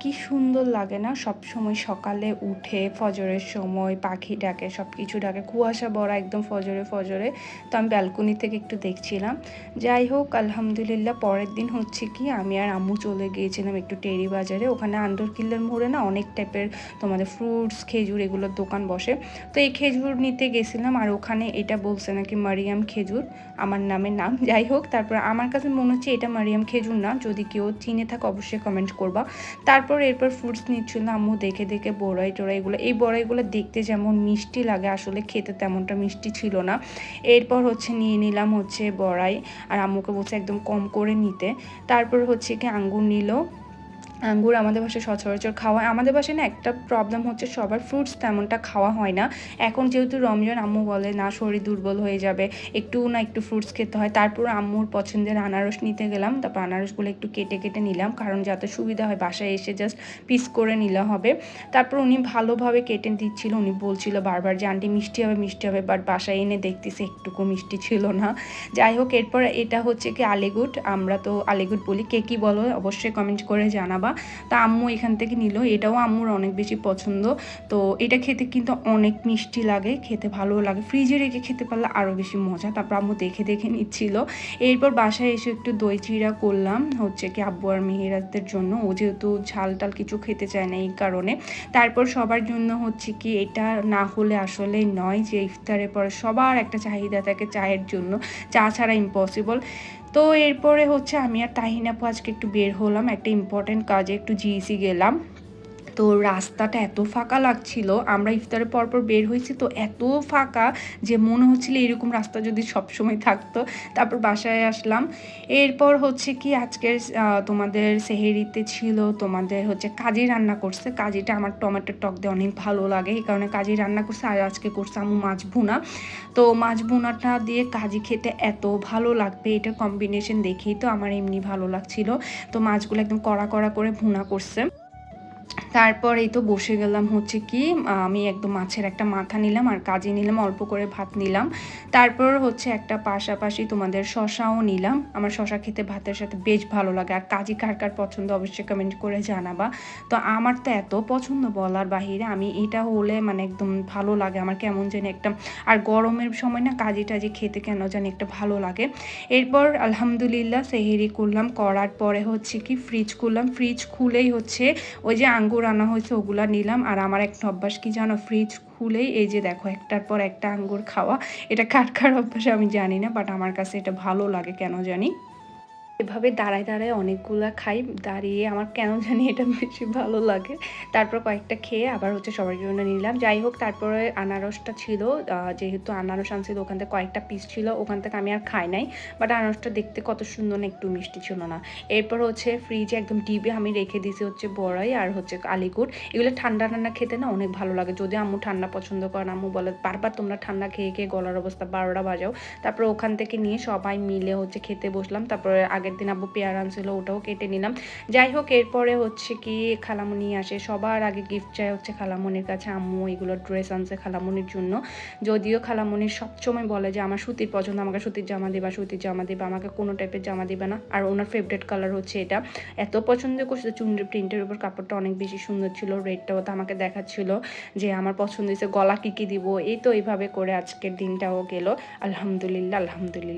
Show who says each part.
Speaker 1: কি সুন্দর লাগে না? সব সময় সকালে উঠে ফজরের সময় পাখি ডাকে সব কিছু ডাকে। কুয়াশা, বড়া একদম ফজরে ফজরে। তো আমি ব্যালকনি থেকে একটু দেখছিলাম। যাই হোক, আলহামদুলিল্লাহ পরের দিন হচ্ছে কি, আমি আর আম্মু চলে গিয়েছিলাম একটু টেরি বাজারে। ওখানে আন্ডর কিল্লার মোড়ে না অনেক টাইপের তোমাদের ফ্রুটস খেজুর এগুলোর দোকান বসে। তো এই খেজুর নিতে গেছিলাম আর ওখানে এটা বলছে নাকি মারিয়াম খেজুর। আমার নামের নাম, যাই হোক, তারপর আমার কাছে মনে হচ্ছে এটা মারিয়াম খেজুর না। যদি কেউ চিনে থাকে অবশ্যই কমেন্ট করবা। তারপর এরপর ফ্রুটস নিচ্ছিল আম্মু দেখে দেখে বড়াই টড়াইগুলো এই বড়াইগুলো দেখতে যেমন মিষ্টি লাগে, আসলে খেতে তেমনটা মিষ্টি ছিল না। এরপর হচ্ছে নিয়ে নিলাম হচ্ছে বড়াই, আর আম্মুকে বলছে একদম কম করে নিতে। তারপর হচ্ছে কি আঙ্গুর নিল আঙ্গুর আমাদের বাসায় সচরাচর খাওয়া আমাদের বাসায় না একটা প্রবলেম হচ্ছে সবার ফ্রুটস তেমনটা খাওয়া হয় না। এখন যেহেতু রমজান, আম্মু বলে না, শরীর দুর্বল হয়ে যাবে, একটু না একটু ফ্রুটস খেতে হয়। তারপর আম্মুর পছন্দের আনারস নিতে গেলাম। তারপর আনারসগুলো একটু কেটে কেটে নিলাম, কারণ যাতে সুবিধা হয় বাসায় এসে জাস্ট পিস করে নিলে হবে। তারপর উনি ভালোভাবে কেটে দিচ্ছিল, উনি বলছিল বারবার যে, আন্টি, মিষ্টি হবে মিষ্টি হবে বাট বাসায় এনে দেখতেছি একটুকু মিষ্টি ছিল না। যাই হোক, এরপর এটা হচ্ছে কি আলিগুড আমরা তো আলিগুড বলি। কে কী বলো? অবশ্যই কমেন্ট করে জানাবা। বাবা, তা আম্মু এখান থেকে নিল। এটাও আম্মুর অনেক বেশি পছন্দ। তো এটা খেতে কিন্তু অনেক মিষ্টি লাগে, খেতে ভালো লাগে। ফ্রিজে রেখে খেতে পারলে আরও বেশি মজা। তারপর আম্মু দেখে দেখে নিচ্ছিল। এরপর বাসায় এসে একটু দই চিড়া করলাম, হচ্ছে কি আব্বু আর মেহেরাজদের জন্য। ও যেহেতু ঝাল টাল কিছু খেতে চায় না এই কারণে। তারপর সবার জন্য হচ্ছে কি এটা না হলে আসলে নয় যে ইফতারের পরে সবার একটা চাহিদা থাকে চায়ের জন্য। চা ছাড়া ইম্পসিবল তো এরপরে হচ্ছে আমি আর তাহিনাপু আজকে একটু বের হলাম, একটা ইম্পর্টেন্ট কাজে একটু জিইসি গেলাম। তো রাস্তাটা এত ফাঁকা লাগছিল, আমরা ইফতারের পরপর বের হয়েছি তো এত ফাঁকা যে মনে হচ্ছিল এরকম রাস্তা যদি সবসময় থাকতো। তারপর বাসায় আসলাম। এরপর হচ্ছে কি আজকের তোমাদের সেহেরিতে ছিল, তোমাদের হচ্ছে কাজি রান্না করছে। কাজিটা আমার টমেটোর টক দিয়ে অনেক ভালো লাগে, এই কারণে কাজি রান্না করছে আর আজকে করছে আমি মাছ ভুনা। তো মাছ ভুনাটা দিয়ে কাজি খেতে এত ভালো লাগবে, এটা কম্বিনেশন দেখেই তো আমার এমনি ভালো লাগছিল। তো মাছগুলো একদম কড়া কড়া করে ভুনা করছে। তারপর এই তো বসে গেলাম হচ্ছে কি, আমি একদম মাছের একটা মাথা নিলাম আর কাজে নিলাম, অল্প করে ভাত নিলাম। তারপর হচ্ছে একটা পাশাপাশি তোমাদের শশাও নিলাম। আমার শশা খেতে ভাতের সাথে বেশ ভালো লাগে। আর কাজী কার কার পছন্দ অবশ্যই কমেন্ট করে জানাবা। তো আমার তো এত পছন্দ বলার বাহিরে আমি এটা হলে মানে একদম ভালো লাগে। আমার কেমন জানি একটা, আর গরমের সময় না কাজী টাজি খেতে কেন জানি একটা ভালো লাগে। এরপর আলহামদুলিল্লাহ সেহেরি করলাম। করার পরে হচ্ছে কি ফ্রিজ করলাম ফ্রিজ খুলেই হচ্ছে ওই যে আঙ্গুর আনা হয়েছে, ওগুলো নিলাম। আর আমার একটা অভ্যাস কি জানো? ফ্রিজ খুলেই এই যে দেখো, একটার পর একটা আঙ্গুর খাওয়া। এটা কার কার অভ্যাস আমি জানি না বাট আমার কাছে এটা ভালো লাগে, কেন জানি? এভাবে দাঁড়ায় দাঁড়ায় অনেকগুলা খাই, দাঁড়িয়ে আমার কেন জানি এটা বেশি ভালো লাগে। তারপর কয়েকটা খেয়ে আবার হচ্ছে সবার জন্য নিলাম। যাই হোক, তারপরে আনারসটা ছিল যেহেতু আনারস আনছিল ওখান থেকে কয়েকটা পিস ছিল, ওখান থেকে আমি আর খাই নাই। বাট আনারসটা দেখতে কত সুন্দর, না একটু মিষ্টি ছিল না। এরপর হচ্ছে ফ্রিজে একদম ডিবে আমি রেখে দিয়েছি হচ্ছে বড়াই আর হচ্ছে আলিকুট এগুলো ঠান্ডা ঠান্ডা খেতে না অনেক ভালো লাগে। যদি আম্মু ঠান্ডা পছন্দ করেন আম্মু বলে, বারবার তোমরা ঠান্ডা খেয়ে খেয়ে গলার অবস্থা বারোটা বাজাও। তারপর ওখান থেকে নিয়ে সবাই মিলে হচ্ছে খেতে বসলাম। তারপরে আগে আগের দিন আব্বু পেয়ার আনছিল, ওটাও কেটে নিলাম। যাই হোক, এরপরে হচ্ছে কি খালামুনি আসে। সবার আগে গিফট চাই হচ্ছে খালামনির কাছে। আম্মু এগুলো ড্রেস আনছে খালামনির জন্য। যদিও খালামনির সবসময় বলে যে, আমার সুতির পছন্দ, আমাকে সুতির জামা দিবা, সুতির জামা দিবা, আমাকে কোনো টাইপের জামা দিবে না। আর ওনার ফেভারেট কালার হচ্ছে এটা। এত পছন্দ করছে, চুনরি প্রিন্টের উপর কাপড়টা অনেক বেশি সুন্দর ছিল রেডটাও তো আমাকে দেখাচ্ছিল যে, আমার পছন্দ হয়েছে, গলা কী কী দিব? এই তো এইভাবে করে আজকের দিনটাও গেল। আলহামদুলিল্লাহ আলহামদুলিল্লাহ।